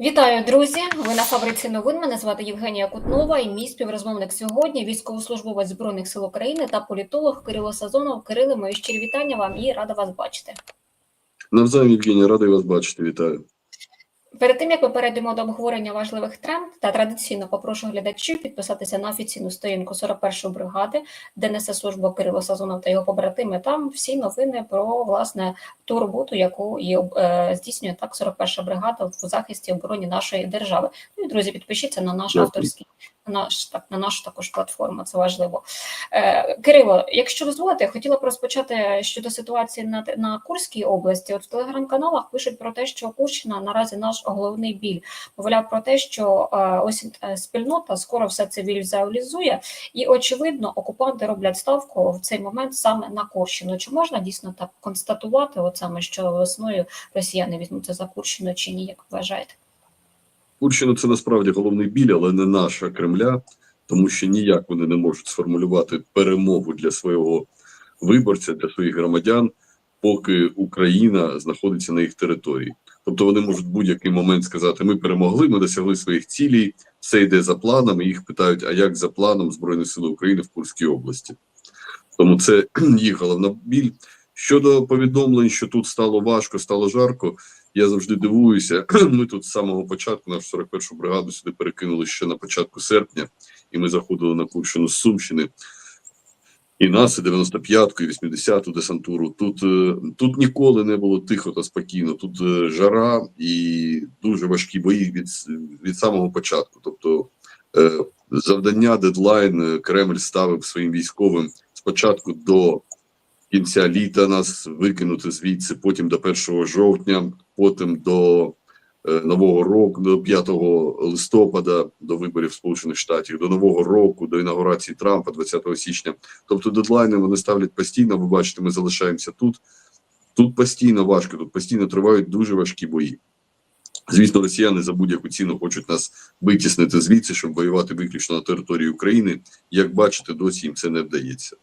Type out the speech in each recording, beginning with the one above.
Вітаю, друзі! Ви на фабриці новин. Мене звати Євгенія Кутнова і мій співрозмовник сьогодні військовослужбовець збройних сил України та політолог Кирило Сазонов. Кирило, мої щирі вітання вам і рада вас бачити. Навзаєм, Євгенія, радий вас бачити. Вітаю. Перед тим як ми перейдемо до обговорення важливих тренд, та традиційно попрошу глядачів підписатися на офіційну сторінку 41-ї бригади, де несе службу Кирило Сазонов та його побратими. Там всі новини про власне ту роботу, яку і е, здійснює так 41-ша бригада в захисті обороні нашої держави. Ну і друзі, підпишіться на наш авторський на наш так на нашу також платформу. Це важливо. Е, Кирило, якщо дозволите, хотіла б розпочати щодо ситуації на на Курській області. От в телеграм-каналах пишуть про те, що Курщина наразі наш головний біль. Мовляв про те, що е, ось е, спільнота скоро все це візуалізує, і очевидно, окупанти роблять ставку в цей момент саме на Курщину. Чи можна дійсно так констатувати, от саме що весною росіяни візьмуться за Курщину чи ні, як вважаєте? Курщина це насправді головний біль, але не наша Кремля, тому що ніяк вони не можуть сформулювати перемогу для свого виборця, для своїх громадян, поки Україна знаходиться на їх території. Тобто вони можуть будь-який момент сказати: ми перемогли, ми досягли своїх цілей, все йде за планом. І їх питають: а як за планом Збройних сил України в Курській області? Тому це їх головна біль. Щодо повідомлень, що тут стало важко, стало жарко. Я завжди дивуюся. Ми тут з самого початку нашу 41-шу бригаду сюди перекинули ще на початку серпня, і ми заходили на Курщину з Сумщини. І нас, і 95-ку, і 80-ту десантуру. Тут е, тут ніколи не було тихо та спокійно. Тут е, жара і дуже важкі бої від, від самого початку. Тобто е, завдання, дедлайн Кремль ставив своїм військовим спочатку до кінця літа нас викинути звідси, потім до 1 жовтня, потім до нового року, до 5 листопада, до виборів Сполучених Штатів, до нового року, до інаугурації Трампа 20 січня. Тобто дедлайни вони ставлять постійно. Ви бачите, ми залишаємося тут. Тут постійно важко, тут постійно тривають дуже важкі бої. Звісно, росіяни за будь-яку ціну хочуть нас витіснити звідси, щоб воювати виключно на території України. Як бачите, досі їм це не вдається.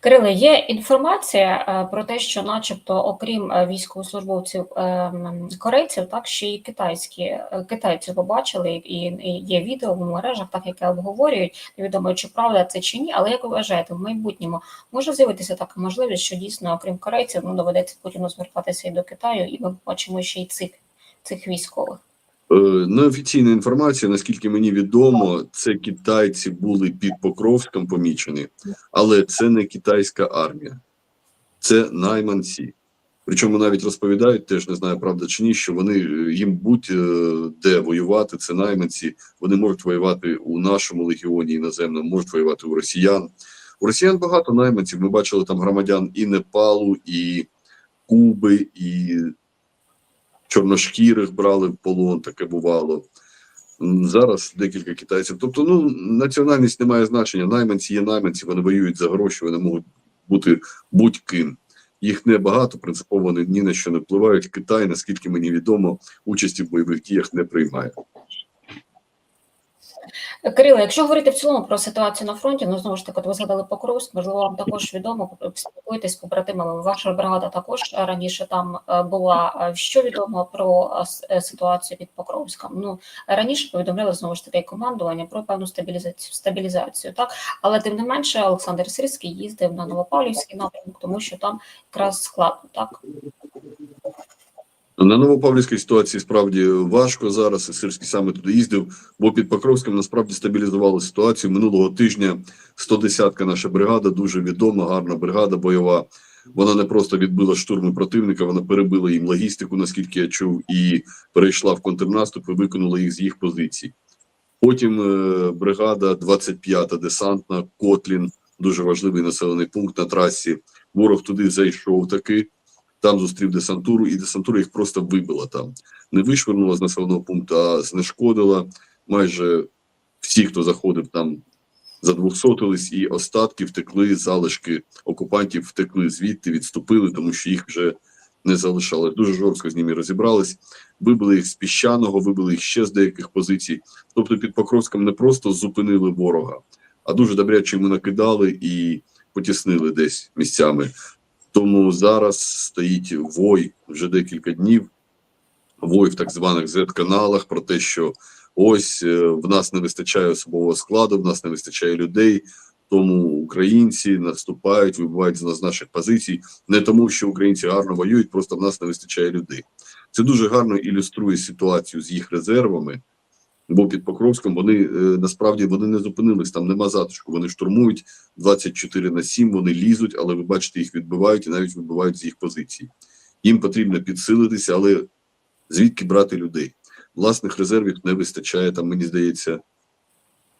Кириле, є інформація е, про те, що, начебто, окрім е, військовослужбовців е, корейців, так ще й китайські китайці побачили, і є відео в мережах, так яке обговорюють. Невідомо чи правда це чи ні, але як ви вважаєте, в майбутньому може з'явитися така можливість, що дійсно, окрім корейців, ну доведеться Путіну звертатися і до Китаю, і ми побачимо ще й цих цих військових. Е, Неофіційна інформація, наскільки мені відомо, це китайці були під Покровськом помічені, але це не китайська армія, це найманці. Причому навіть розповідають, теж не знаю, правда чи ні, що вони е, їм будь-де воювати, це найманці. Вони можуть воювати у нашому легіоні іноземному, можуть воювати у росіян. У росіян багато найманців. Ми бачили там громадян і Непалу, і Куби, і чорношкірих брали в полон, таке бувало. Зараз декілька китайців. Тобто, ну національність не має значення. Найманці є найманці, вони воюють за гроші, вони можуть бути будь-ким. Їх небагато, принципово вони ні на що не впливають. Китай, наскільки мені відомо, участі в бойових діях не приймає. Кирило, якщо говорити в цілому про ситуацію на фронті, ну знову ж таки, ви згадали Покровськ, можливо, вам також відомо, спілкуєтесь з побратимами. Ваша бригада також раніше там е, була. Що відомо про е, е, ситуацію під Покровськом? Ну раніше повідомляли знову ж таки командування про певну стабілізацію стабілізацію, так але тим не менше Олександр Сирський їздив на Новопавлівський напрямок, тому що там якраз складно, так На Новопавлівській ситуації справді важко зараз. Сирський саме туди їздив, бо під Покровськом насправді стабілізували ситуацію. Минулого тижня 110-ка наша бригада, дуже відома, гарна бригада бойова. Вона не просто відбила штурми противника, вона перебила їм логістику, наскільки я чув, і перейшла в контрнаступ і виконала їх з їх позицій. Потім е, бригада 25-та десантна, Котлін, дуже важливий населений пункт на трасі. Ворог туди зайшов таки. Там зустрів десантуру, і десантура їх просто вибила там. Не вишвернула з населеного пункту, а знешкодила. Майже всі, хто заходив там, задвухсотились, і остатки втекли, залишки окупантів втекли звідти, відступили, тому що їх вже не залишали. Дуже жорстко з ними розібрались. Вибили їх з піщаного, вибили їх ще з деяких позицій. Тобто під Покровськом не просто зупинили ворога, а дуже добряче йому накидали і потіснили десь місцями. Тому зараз стоїть вой вже декілька днів. вой в так званих Z-каналах про те, що ось е, в нас не вистачає особового складу, в нас не вистачає людей. Тому українці наступають, нас з наших позицій, не тому, що українці гарно воюють, просто в нас не вистачає людей. Це дуже гарно ілюструє ситуацію з їх резервами. Бо під Покровськом вони е, насправді вони не зупинились, там нема затишку. Вони штурмують 24 на 7, вони лізуть, але ви бачите, їх відбивають і навіть вибивають з їх позицій. Їм потрібно підсилитися, але звідки брати людей? Власних резервів не вистачає. Там мені здається,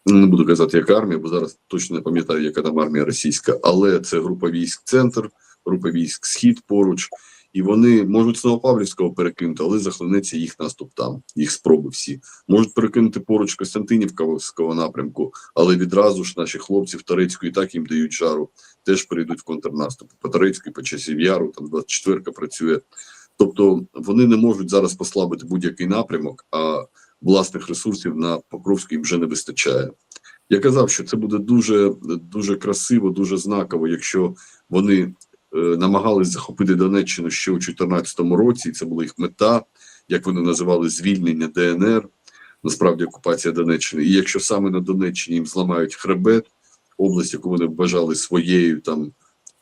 ну, не буду казати, яка армія, бо зараз точно не пам'ятаю, яка там армія російська, але це група військ центр, група військ Схід поруч, і вони можуть з Новопавлівського перекинути, але захлинеться їх наступ там, їх спроби всі. Можуть перекинути поруч Костянтинівського напрямку, але відразу ж наші хлопці в Торецьку і так їм дають жару, теж перейдуть в контрнаступ. По Торецьку, по часів яру, там 24-ка працює. Тобто вони не можуть зараз послабити будь-який напрямок, а власних ресурсів на Покровську їм вже не вистачає. Я казав, що це буде дуже дуже красиво, дуже знаково, якщо вони намагались захопити Донеччину ще у 2014 році. і Це була їх мета, як вони називали звільнення ДНР, насправді окупація Донеччини. І якщо саме на Донеччині їм зламають хребет, область, яку вони вважали своєю там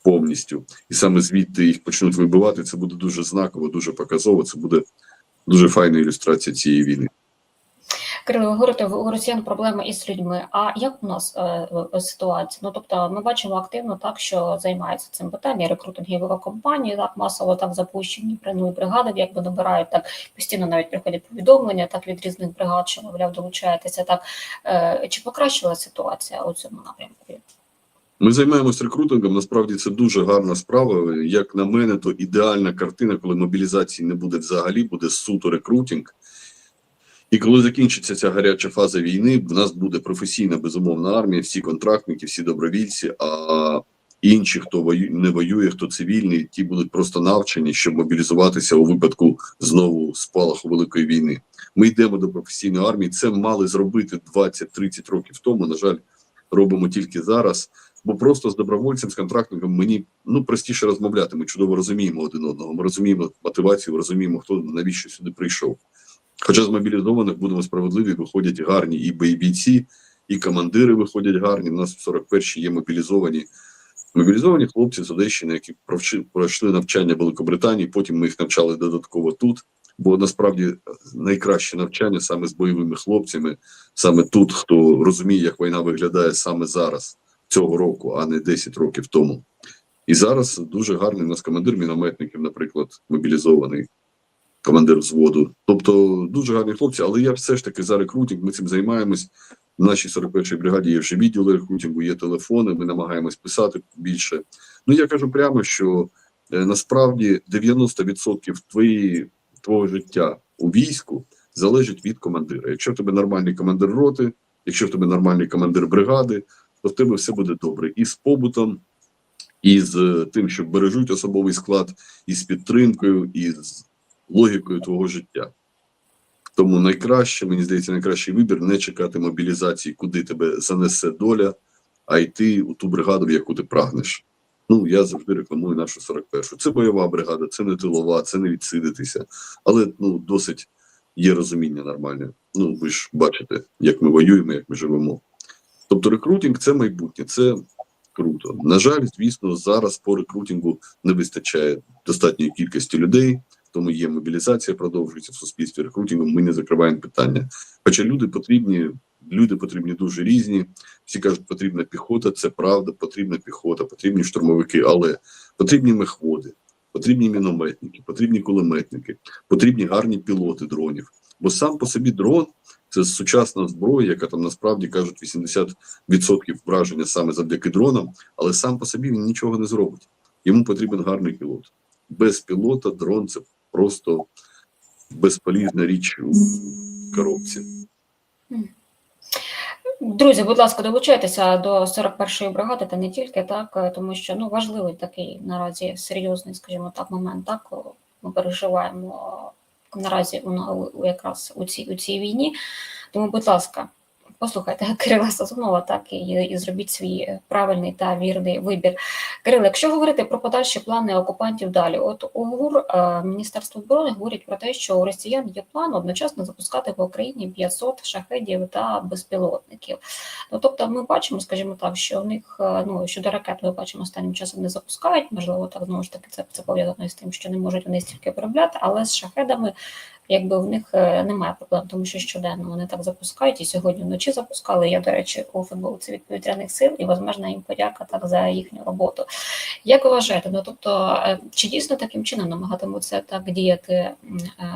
повністю, і саме звідти їх почнуть вибивати, це буде дуже знаково, дуже показово. Це буде дуже файна ілюстрація цієї війни. Кирило, говорите, у росіян проблеми із людьми. А як у нас е, е, ситуація? Ну тобто, ми бачимо активно так, що займаються цим питання рекрутингові компанії, так масово так запущені ну, і бригади, якби набирають так постійно навіть приходять повідомлення, так від різних бригад, що мовляв долучаєтеся. Так Е, чи покращила ситуація у цьому напрямку? Ми займаємось рекрутингом. Насправді це дуже гарна справа. Як на мене, то ідеальна картина, коли мобілізації не буде взагалі, буде суто рекрутинг. І коли закінчиться ця гаряча фаза війни, в нас буде професійна безумовна армія, всі контрактники, всі добровільці. А інші, хто вою... не воює, хто цивільний, ті будуть просто навчені, щоб мобілізуватися у випадку знову спалаху великої війни. Ми йдемо до професійної армії. Це мали зробити 20-30 років тому. На жаль, робимо тільки зараз. Бо просто з добровольцем, з контрактником мені ну простіше розмовляти. Ми чудово розуміємо один одного. Ми розуміємо мотивацію, розуміємо, хто навіщо сюди прийшов. Хоча з мобілізованих будемо справедливі, виходять гарні і бійці, і командири виходять гарні. У нас в 41-й є мобілізовані мобілізовані хлопці з Одещини, які пройшли навчання в Великобританії. Потім ми їх навчали додатково тут. Бо насправді найкраще навчання саме з бойовими хлопцями, саме тут, хто розуміє, як війна виглядає саме зараз цього року, а не 10 років тому. І зараз дуже гарний у нас командир мінометників, наприклад, мобілізований командир взводу. Тобто дуже гарні хлопці, але я все ж таки за рекрутинг, ми цим займаємось. В нашій 41-й бригаді є вже відділи рекрутингу, є телефони, ми намагаємось писати більше. Ну я кажу прямо, що е, насправді 90% твоєї, твого життя у війську залежить від командира. Якщо в тебе нормальний командир роти, якщо в тебе нормальний командир бригади, то в тебе все буде добре і з побутом, і з е, тим, що бережуть особовий склад, і з підтримкою, і з логікою твого життя. Тому найкраще, мені здається, найкращий вибір не чекати мобілізації, куди тебе занесе доля, а йти у ту бригаду, в яку ти прагнеш. Ну, я завжди рекламую нашу 41-шу. Це бойова бригада, це не тилова, це не відсидитися. Але ну, досить є розуміння нормальне. Ну, ви ж бачите, як ми воюємо, як ми живемо. Тобто рекрутинг це майбутнє, це круто. На жаль, звісно, зараз по рекрутингу не вистачає достатньої кількості людей, тому є мобілізація, продовжується в суспільстві рекрутингом. Ми не закриваємо питання. Хоча люди потрібні, люди потрібні дуже різні. Всі кажуть, потрібна піхота, це правда, потрібна піхота, потрібні штурмовики, але потрібні мехводи, потрібні мінометники, потрібні кулеметники, потрібні гарні пілоти дронів. Бо сам по собі дрон це сучасна зброя, яка там насправді кажуть 80% враження саме завдяки дронам, але сам по собі він нічого не зробить. Йому потрібен гарний пілот. Без пілота дрон це просто безполізна річ у коробці. Друзі, будь ласка, долучайтеся до 41-ї бригади та не тільки так, е, тому що ну важливий такий наразі серйозний, скажімо так, момент. Так ми переживаємо наразі у, якраз у цій у цій війні. Тому, будь ласка, послухайте Кирила Сазонова, так і, і зробіть свій правильний та вірний вибір. Кирило, якщо говорити про подальші плани окупантів далі, от у ГУР е, Міністерство оборони говорить про те, що у росіян є план одночасно запускати по Україні 500 шахедів та безпілотників. Ну тобто, ми бачимо, скажімо так, що у них е, ну щодо ракет, ми бачимо останнім часом не запускають. Можливо, так знову ж таки це, це пов'язано з тим, що не можуть вони стільки виробляти, але з шахедами якби в них е, немає проблем, тому що щоденно вони так запускають, і сьогодні вночі запускали. Я, до речі, у футболці від повітряних сил, і возможно їм подяка так за їхню роботу. Як вважаєте? Ну тобто, е, чи дійсно таким чином намагатимуться так діяти е,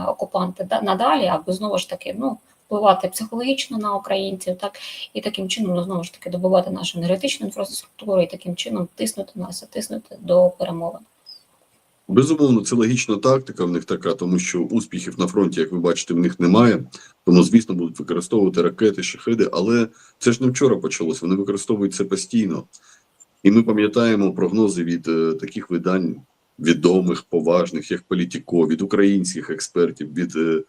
окупанти да- надалі, аби знову ж таки ну впливати психологічно на українців, так і таким чином ну, знову ж таки добувати нашу енергетичну інфраструктуру, і таким чином тиснути нас, тиснути до перемовин. Безумовно, це логічна тактика в них така, тому що успіхів на фронті, як ви бачите, в них немає. Тому, звісно, будуть використовувати ракети, шахеди, але це ж не вчора почалось. Вони використовують це постійно. І ми пам'ятаємо прогнози від е, таких видань відомих, поважних, як Політіко, від українських експертів, від е,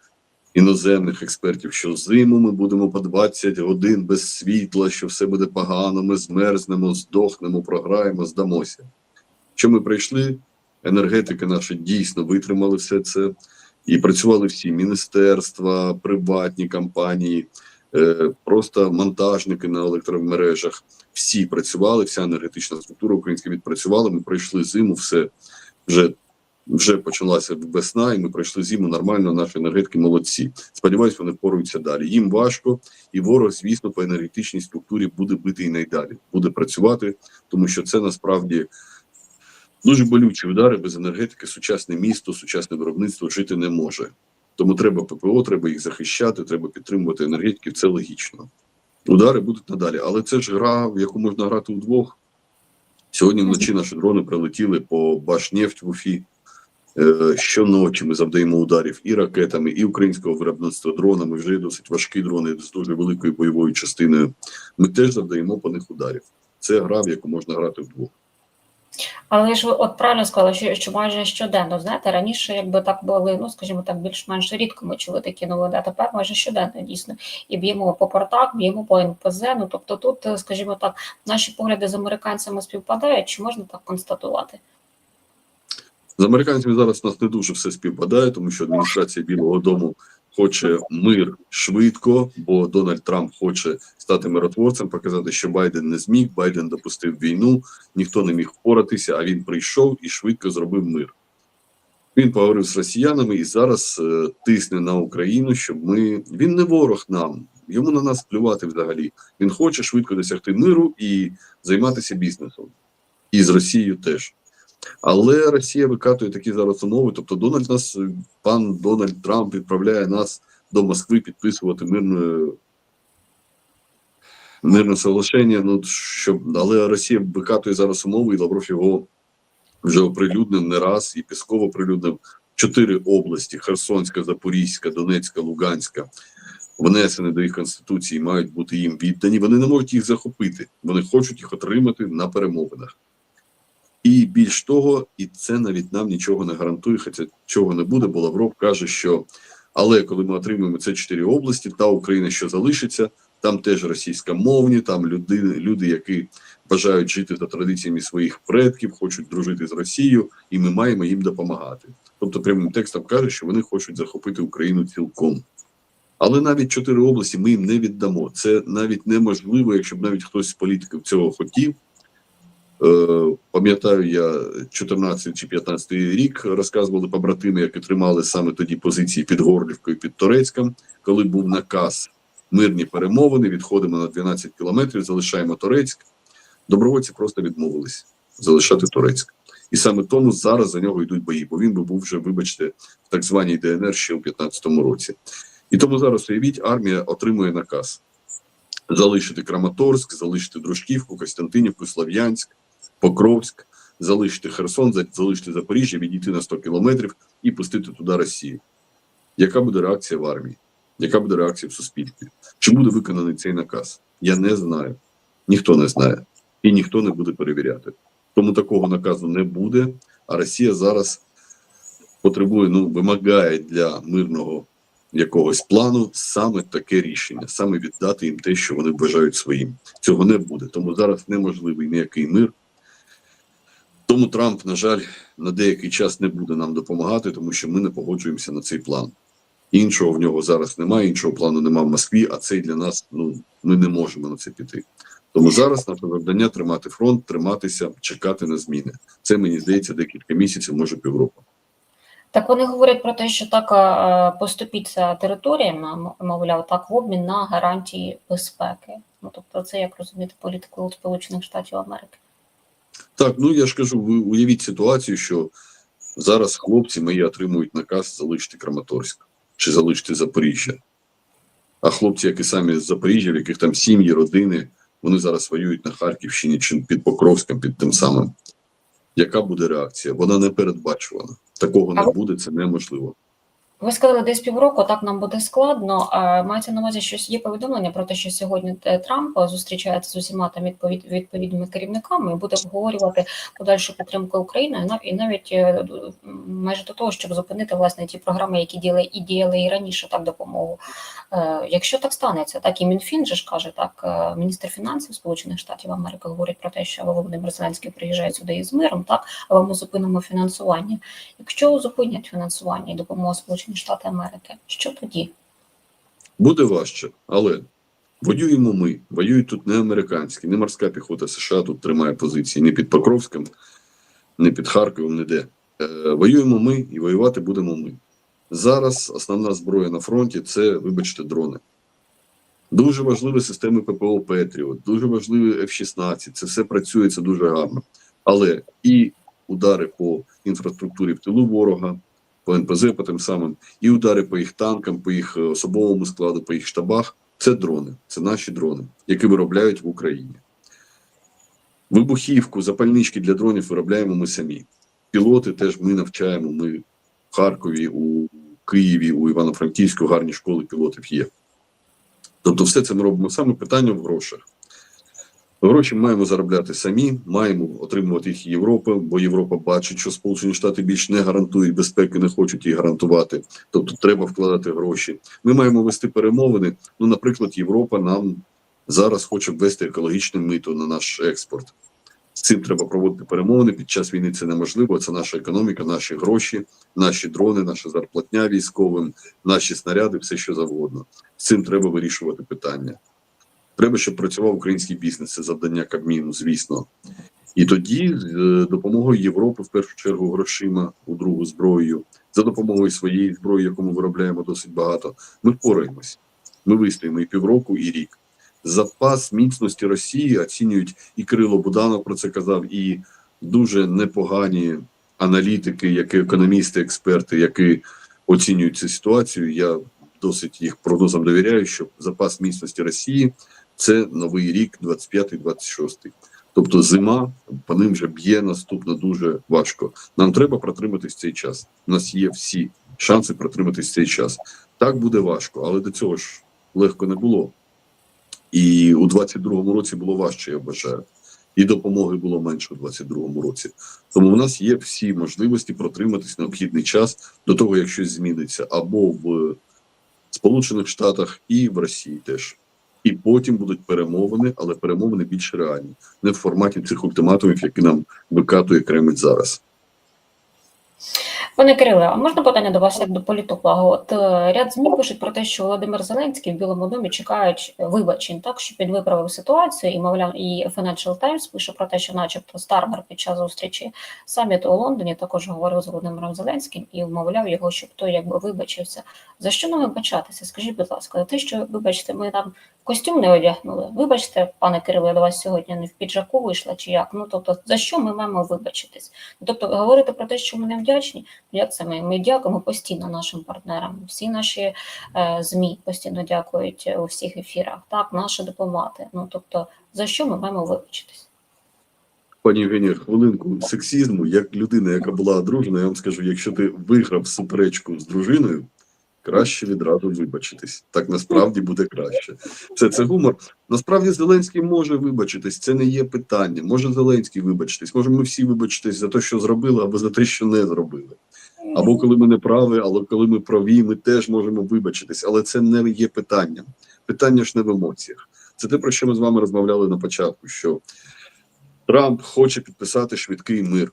іноземних експертів, що зиму ми будемо по 20 годин без світла, що все буде погано, ми змерзнемо, здохнемо, програємо, здамося. Що ми прийшли? Енергетики наші дійсно витримали все це, і працювали всі міністерства, приватні компанії, е, просто монтажники на електромережах. Всі працювали, вся енергетична структура українська відпрацювала. Ми пройшли зиму, все вже. Вже почалася весна, і ми пройшли зиму нормально. Наші енергетики молодці. Сподіваюсь, вони впоруються далі. Їм важко, і ворог, звісно, по енергетичній структурі буде бити і найдалі, буде працювати, тому що це насправді Дуже болючі удари без енергетики, сучасне місто, сучасне виробництво жити не може. Тому треба ППО, треба їх захищати, треба підтримувати енергетиків. Це логічно. Удари будуть надалі, але це ж гра, в яку можна грати удвох. Сьогодні вночі наші дрони прилетіли по Башнефть в Уфі. Е, Щоночі ми завдаємо ударів і ракетами, і українського виробництва дронами. Вже досить важкі дрони з дуже великою бойовою частиною. Ми теж завдаємо по них ударів. Це гра, в яку можна грати вдвох. Але ж ви от правильно сказали, що, що майже щоденно, знаєте, раніше, якби так були, ну скажімо так, більш-менш рідко ми чули такі новини, а тепер майже щоденно дійсно. І б'ємо по портах, б'ємо по НПЗ. Ну тобто тут, е, скажімо так, наші погляди з американцями співпадають, чи можна так констатувати? З американцями зараз у нас не дуже все співпадає, тому що адміністрація Білого Дому хоче мир швидко, бо Дональд Трамп хоче стати миротворцем, показати, що Байден не зміг, Байден допустив війну, ніхто не міг впоратися, а він прийшов і швидко зробив мир. Він поговорив з росіянами і зараз е, тисне на Україну, щоб ми. Він не ворог нам, йому на нас плювати взагалі. Він хоче швидко досягти миру і займатися бізнесом. І з Росією теж. Але Росія викатує такі зараз умови. Тобто, Дональд нас, пан Дональд Трамп відправляє нас до Москви підписувати мирне мирне соглашення. Ну щоб але Росія викатує зараз умови, і Лавров його вже оприлюднив не раз, і Пісков оприлюднив чотири області: Херсонська, Запорізька, Донецька, Луганська. Внесені до їх конституції, мають бути їм віддані. Вони не можуть їх захопити. Вони хочуть їх отримати на перемовинах. І більш того, і це навіть нам нічого не гарантує, хоча чого не буде, бо Лавров каже, що але коли ми отримаємо ці чотири області, та Україна, що залишиться, там теж російськомовні, там люди, люди, які бажають жити за традиціями своїх предків, хочуть дружити з Росією, і ми маємо їм допомагати. Тобто, прямим текстом каже, що вони хочуть захопити Україну цілком. Але навіть чотири області ми їм не віддамо. Це навіть неможливо, якщо б навіть хтось з політиків цього хотів. Е, Пам'ятаю, я 14 чи 15 рік розказували побратими, які тримали саме тоді позиції під Горлівкою, під Торецьком, коли був наказ мирні перемовини, відходимо на 12 кілометрів, залишаємо Торецьк. Добровольці просто відмовились залишати Торецьк. І саме тому зараз за нього йдуть бої, бо він би був вже, вибачте, в так званій ДНР ще у 15-му році. І тому зараз уявіть, армія отримує наказ залишити Краматорськ, залишити Дружківку, Костянтинівку, Слов'янськ, Покровськ, залишити Херсон, залишити Запоріжжя, відійти на 100 кілометрів і пустити туди Росію. Яка буде реакція в армії? Яка буде реакція в суспільстві? Чи буде виконаний цей наказ? Я не знаю. Ніхто не знає. І ніхто не буде перевіряти. Тому такого наказу не буде. А Росія зараз потребує, ну, вимагає для мирного якогось плану саме таке рішення, саме віддати їм те, що вони вважають своїм. Цього не буде. Тому зараз неможливий ніякий мир. Тому Трамп, на жаль, на деякий час не буде нам допомагати, тому що ми не погоджуємося на цей план. Іншого в нього зараз немає, іншого плану немає в Москві, а цей для нас ну ми не можемо на це піти. Тому зараз наше завдання тримати фронт, триматися, чекати на зміни. Це мені здається декілька місяців, може півроку. Так вони говорять про те, що так поступіться територіями, мовляв, так в обмін на гарантії безпеки. Ну тобто, це як розуміти політику Сполучених Штатів Америки. Так, ну я ж кажу, ви уявіть ситуацію, що зараз хлопці мої отримують наказ залишити Краматорськ чи залишити Запоріжжя. А хлопці, які самі з Запоріжжя, в яких там сім'ї, родини, вони зараз воюють на Харківщині чи під Покровськом, під тим самим. Яка буде реакція? Вона не передбачувана. Такого не буде, це неможливо. Ви сказали, десь півроку так нам буде складно. Мається на увазі, що є повідомлення про те, що сьогодні е, Трамп зустрічається з усіма там відповід, відповідними керівниками і буде обговорювати подальшу підтримку України, і навіть е, майже до того, щоб зупинити власне ті програми, які діяли і діяли і раніше так допомогу. Е, Якщо так станеться, так і Мінфін же ж каже, так міністр фінансів Сполучених Штатів Америки говорить про те, що Володимир Зеленський приїжджає сюди із миром, так але ми зупинимо фінансування. Якщо зупинять фінансування і допомогу Сполучені Штати Америки, що тоді? Буде важче, але воюємо ми. Воюють тут не американські, не морська піхота США тут тримає позиції ні під Покровськом, ні під Харковом, ніде. Е, воюємо ми і воювати будемо ми. Зараз основна зброя на фронті це, вибачте, дрони. Дуже важливі системи ППО Петріот, дуже важливі F-16. Це все працює, це дуже гарно. Але і удари по інфраструктурі в тилу ворога, по НПЗ, по тим самим, і удари по їх танкам, по їх е, особовому складу, по їх штабах це дрони, це наші дрони, які виробляють в Україні. Вибухівку, запальнички для дронів виробляємо ми самі. Пілоти теж ми навчаємо. Ми в Харкові, у Києві, у Івано-Франківську гарні школи пілотів є. Тобто, все це ми робимо саме питання в грошах. Гроші маємо заробляти самі, маємо отримувати їх Європи, бо Європа бачить, що Сполучені Штати більш не гарантують безпеки, не хочуть її гарантувати. Тобто треба вкладати гроші. Ми маємо вести перемовини. Ну, наприклад, Європа нам зараз хоче ввести екологічне мито на наш експорт. З цим треба проводити перемовини. Під час війни це неможливо. Це наша економіка, наші гроші, наші дрони, наша зарплатня військовим, наші снаряди, все що завгодно. З цим треба вирішувати питання. Треба, щоб працював український бізнес. Це завдання Кабміну, звісно. І тоді з е, допомогою Європи, в першу чергу, грошима, у другу зброєю, за допомогою своєї зброї, яку ми виробляємо досить багато, ми впораємось. Ми вистоїмо і півроку, і рік. Запас міцності Росії оцінюють і Кирило Буданов про це казав, і дуже непогані аналітики, як і економісти, експерти, які оцінюють цю ситуацію. Я досить їх прогнозам довіряю, що запас міцності Росії це новий рік, 25-26. Тобто зима по ним вже б'є наступно дуже важко. Нам треба протриматись цей час. У нас є всі шанси протриматись цей час. Так буде важко, але до цього ж легко не було. І у 22-му році було важче, я вважаю. І допомоги було менше у 22-му році. Тому в нас є всі можливості протриматись необхідний час до того, як щось зміниться, або в Сполучених Штатах і в Росії теж. І потім будуть перемовини, але перемовини більш реальні, не в форматі цих ультиматумів, які нам викатує Кремль зараз. Пане Кириле, а можна питання до вас як до політолога? От е, ряд ЗМІ пишуть про те, що Володимир Зеленський в Білому домі чекають вибачень, так щоб він виправив ситуацію, і мовляв, і Financial Times пише про те, що, начебто, Стармер під час зустрічі саміту у Лондоні також говорив з Володимиром Зеленським і вмовляв його, щоб той якби вибачився. За що нам вибачатися? Скажіть, будь ласка, за те, що вибачте, ми там костюм не одягнули. Вибачте, пане Кириле, я до вас сьогодні не в піджаку вийшла чи як? Ну тобто, за що ми маємо вибачитись? Тобто, говорити про те, що ми не вдячні. Як це ми? Ми дякуємо постійно нашим партнерам. Всі наші е, змі постійно дякують у всіх ефірах. Так, наші дипломати. Ну тобто, за що ми маємо вибачитись? Пані Євгенія, хвилинку сексізму. Як людина, яка була одружена, я вам скажу, якщо ти виграв суперечку з дружиною, краще відразу вибачитись. Так насправді буде краще. Це це гумор. Насправді Зеленський може вибачитись. Це не є питання. Може Зеленський вибачитись. Може, ми всі вибачитись за те, що зробили, або за те, що не зробили. Або коли ми не праві, але коли ми праві, ми теж можемо вибачитись. Але це не є питанням. Питання ж не в емоціях. Це те, про що ми з вами розмовляли на початку. Що Трамп хоче підписати швидкий мир.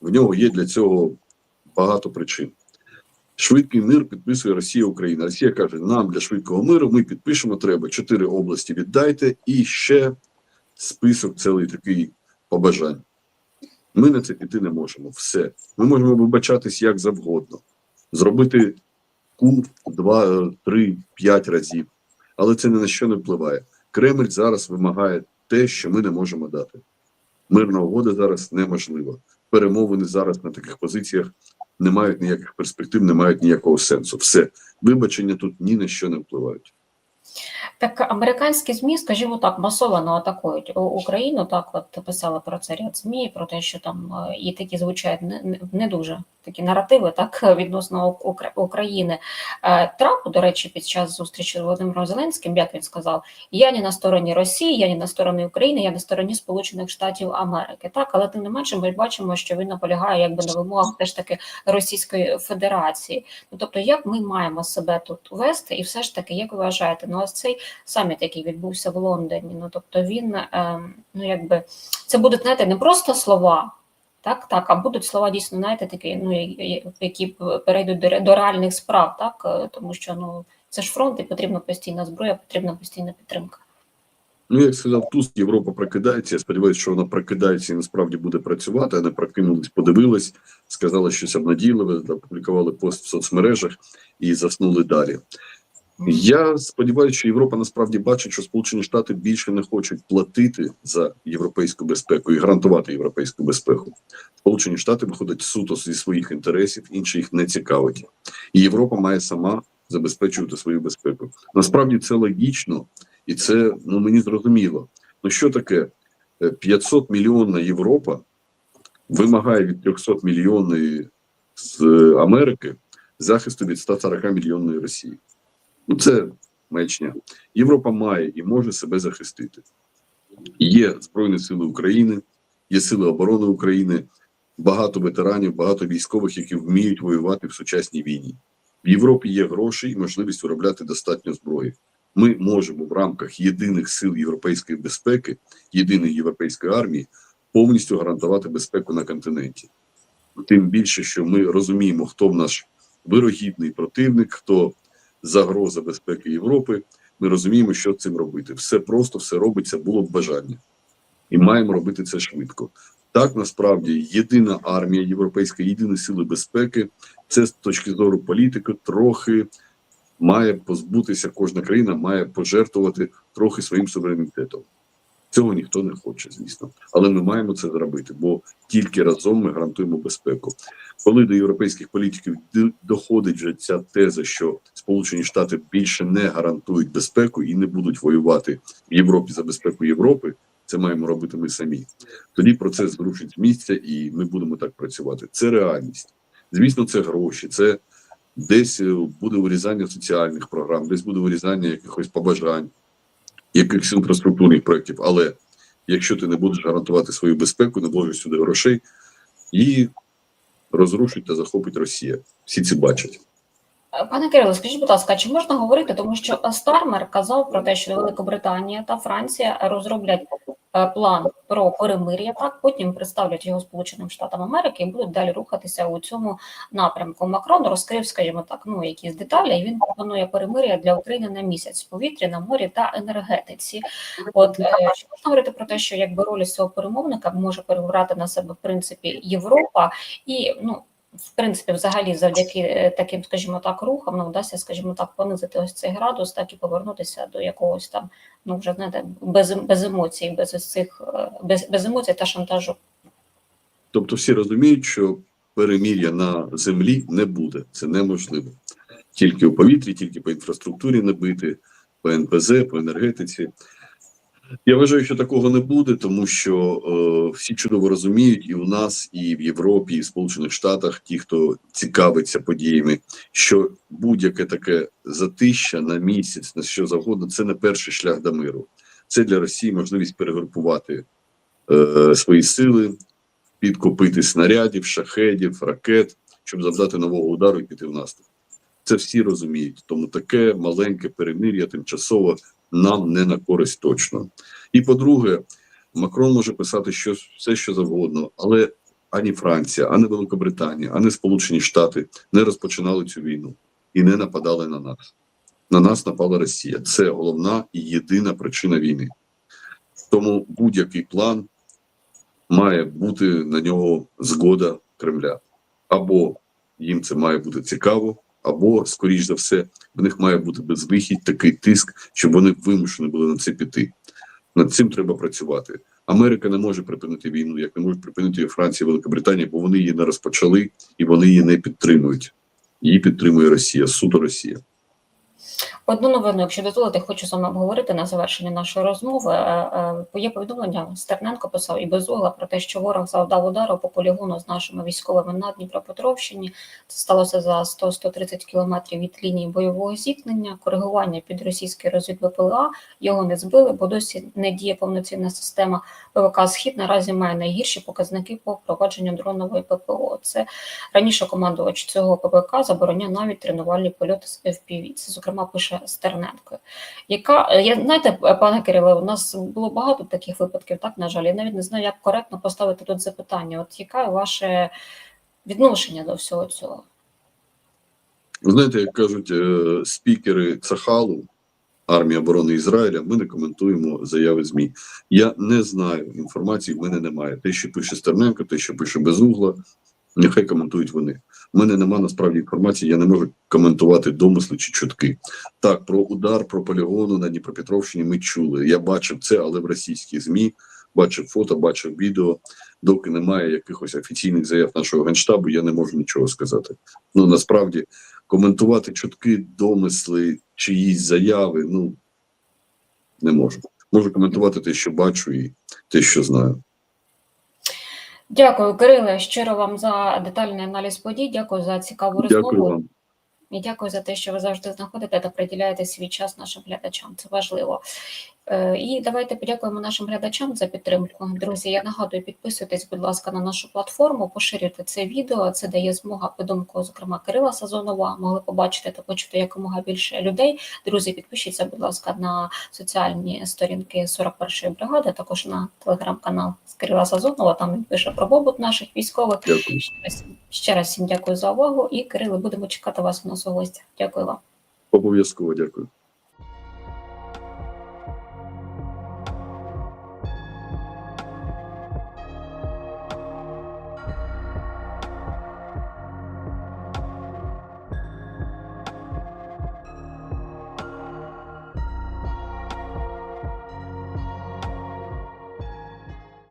В нього є для цього багато причин. Швидкий мир підписує Росія Україна. Росія каже: нам для швидкого миру ми підпишемо, треба чотири області віддайте і ще список цілий такий побажань. Ми на це піти не можемо. Все. Ми можемо вибачатись як завгодно, зробити кур два, три, п'ять разів, але це ні на що не впливає. Кремль зараз вимагає те, що ми не можемо дати. Мирна угода зараз неможлива. Перемовини зараз на таких позиціях не мають ніяких перспектив, не мають ніякого сенсу. Все, вибачення тут ні на що не впливають. Так американські змі, скажімо так, масово атакують Україну. Так, от писали про це ряд змі, про те, що там е, і такі звучать не, не- дуже такі наративи, так відносно України. Е, Трамп, до речі, під час зустрічі з Володимиром Зеленським, як він сказав, я не на стороні Росії, я не на стороні України, я на стороні Сполучених Штатів Америки. Так, але тим не менше, ми бачимо, що він наполягає якби на вимогах теж таки Російської Федерації. Ну тобто, як ми маємо себе тут вести, і все ж таки, як ви вважаєте, ну ось цей саміт, який відбувся в Лондоні, ну тобто він ем, ну якби це будуть знаєте, не просто слова. Так, так, а будуть слова дійсно, знаєте, такі, ну які перейдуть до, до реальних справ, так е, тому що ну це ж фронт, і потрібна постійна зброя, потрібна постійна підтримка. Ну, як сказав Туск, Європа прокидається. Я сподіваюся, що вона прокидається і насправді буде працювати. а не прокинулись, подивились, сказали щось обнадійливе, опублікували пост в соцмережах і заснули далі. Я сподіваюся, що Європа насправді бачить, що Сполучені Штати більше не хочуть платити за європейську безпеку і гарантувати європейську безпеку. Сполучені Штати виходять суто зі своїх інтересів, інші їх не цікавить. І Європа має сама забезпечувати свою безпеку. Насправді це логічно і це ну мені зрозуміло. Ну що таке? Е, 500 мільйонна Європа вимагає від 300 мільйонної з е, Америки захисту від 140 мільйонної Росії. Ну це маячня. Європа має і може себе захистити. Є Збройні Сили України, є Сили оборони України, багато ветеранів, багато військових, які вміють воювати в сучасній війні. В Європі є гроші і можливість виробляти достатньо зброї. Ми можемо в рамках єдиних сил європейської безпеки, єдиної європейської армії, повністю гарантувати безпеку на континенті. Тим більше, що ми розуміємо, хто в наш вирогідний противник, хто загроза безпеки Європи. Ми розуміємо, що цим робити. Все просто, все робиться, було б бажання, і маємо робити це швидко. Так насправді єдина армія європейська, єдині сили безпеки, це з точки зору політики трохи має позбутися, кожна країна має пожертвувати трохи своїм суверенітетом. Цього ніхто не хоче, звісно, але ми маємо це зробити, бо тільки разом ми гарантуємо безпеку. Коли до європейських політиків доходить вже ця теза, що Сполучені Штати більше не гарантують безпеку і не будуть воювати в Європі за безпеку Європи, це маємо робити ми самі. Тоді процес зрушить з місця, і ми будемо так працювати. Це реальність. Звісно, це гроші, це десь е, буде вирізання соціальних програм, десь буде вирізання якихось побажань, якихось інфраструктурних проєктів. Але якщо ти не будеш гарантувати свою безпеку, не вложиш сюди грошей, і розрушить та захопить Росія. Всі це бачать. Пане Кирило, скажіть, будь ласка, чи можна говорити, тому що Стармер казав про те, що Великобританія та Франція розроблять е, план про перемир'я, так потім представлять його Сполученим Штатам Америки і будуть далі рухатися у цьому напрямку. Макрон розкрив, скажімо так, ну якісь деталі. і Він пропонує перемир'я для України на місяць в повітрі, на морі та енергетиці. От що можна говорити про те, що якби роль цього перемовника може перебрати на себе в принципі Європа і ну. В принципі, взагалі, завдяки е, таким, скажімо так, рухам, ну, вдасться, скажімо так, понизити ось цей градус, так і повернутися до якогось там, ну вже знаєте, без, без емоцій, без цих е, без, без емоцій та шантажу. Тобто всі розуміють, що перемір'я на землі не буде. Це неможливо. Тільки у повітрі, тільки по інфраструктурі не бити, по НПЗ, по енергетиці. Я вважаю, що такого не буде, тому що е, всі чудово розуміють, і у нас, і в Європі, і в Сполучених Штатах, ті, хто цікавиться подіями, що будь-яке таке затища на місяць, на що завгодно, це не перший шлях до миру. Це для Росії можливість перегрупувати е, свої сили, підкупити снарядів, шахедів, ракет, щоб завдати нового удару і піти в наступ. Це всі розуміють. Тому таке маленьке перемир'я тимчасово нам не на користь точно. І по-друге, Макрон може писати що, все, що завгодно, але ані Франція, ані Великобританія, ані Сполучені Штати не розпочинали цю війну і не нападали на нас. На нас напала Росія. Це головна і єдина причина війни. Тому будь-який план має бути на нього згода Кремля. Або їм це має бути цікаво, або, скоріш за все, в них має бути безвихідь, такий тиск, щоб вони вимушені були на це піти. Над цим треба працювати. Америка не може припинити війну, як не можуть припинити і Франція, і Великобританія, бо вони її не розпочали і вони її не підтримують. Її підтримує Росія, суто Росія. Одну новину, якщо дозволите, хочу вами обговорити на завершення нашої розмови. Е, е, Є повідомлення, Стерненко писав і Безугла про те, що ворог завдав удару по полігону з нашими військовими на Дніпропетровщині. Це сталося за 100-130 кілометрів від лінії бойового зіткнення, коригування під російський розвід БПЛА. Його не збили, бо досі не діє повноцінна система ПВК Схід. Наразі має найгірші показники по впровадженню дронової ППО. Це раніше командувач цього ПВК забороняє навіть тренувальні польоти з FPV. Це, зокрема, пише Стерненко. Яка я знаєте, пане Кириле, у нас було багато таких випадків, так на жаль. Я навіть не знаю, як коректно поставити тут запитання. От яке ваше відношення до всього цього? Знаєте, як кажуть е, спікери Цахалу, армії оборони Ізраїля, ми не коментуємо заяви ЗМІ. Я не знаю, інформації в мене немає. Те, що пише Стерненко, те, що пише Безугла, нехай коментують вони. У мене немає насправді інформації, я не можу коментувати домисли чи чутки. Так, про удар, про полігону на Дніпропетровщині ми чули. Я бачив це, але в російських ЗМІ бачив фото, бачив відео. Доки немає якихось офіційних заяв нашого генштабу, я не можу нічого сказати. Ну насправді коментувати чутки, домисли, чиїсь заяви, ну не можу. Можу коментувати те, що бачу, і те, що знаю. Дякую, Кириле. Щиро вам за детальний аналіз подій. Дякую за цікаву розмову. Дякую вам. І дякую за те, що ви завжди знаходите та приділяєте свій час нашим глядачам. Це важливо. Е, І давайте подякуємо нашим глядачам за підтримку. Друзі, я нагадую, підписуйтесь, будь ласка, на нашу платформу, поширюйте це відео. Це дає змога по думку, зокрема Кирила Сазонова, могли побачити та почути якомога більше людей. Друзі, підпишіться, будь ласка, на соціальні сторінки 41-ї бригади, також на телеграм-канал з Кирила Сазонова. Там він пише про побут наших військових. Дякую. Ще раз, ще раз всім дякую за увагу. І Кирило, будемо чекати вас у нас у гостях. Дякую вам. Обов'язково дякую.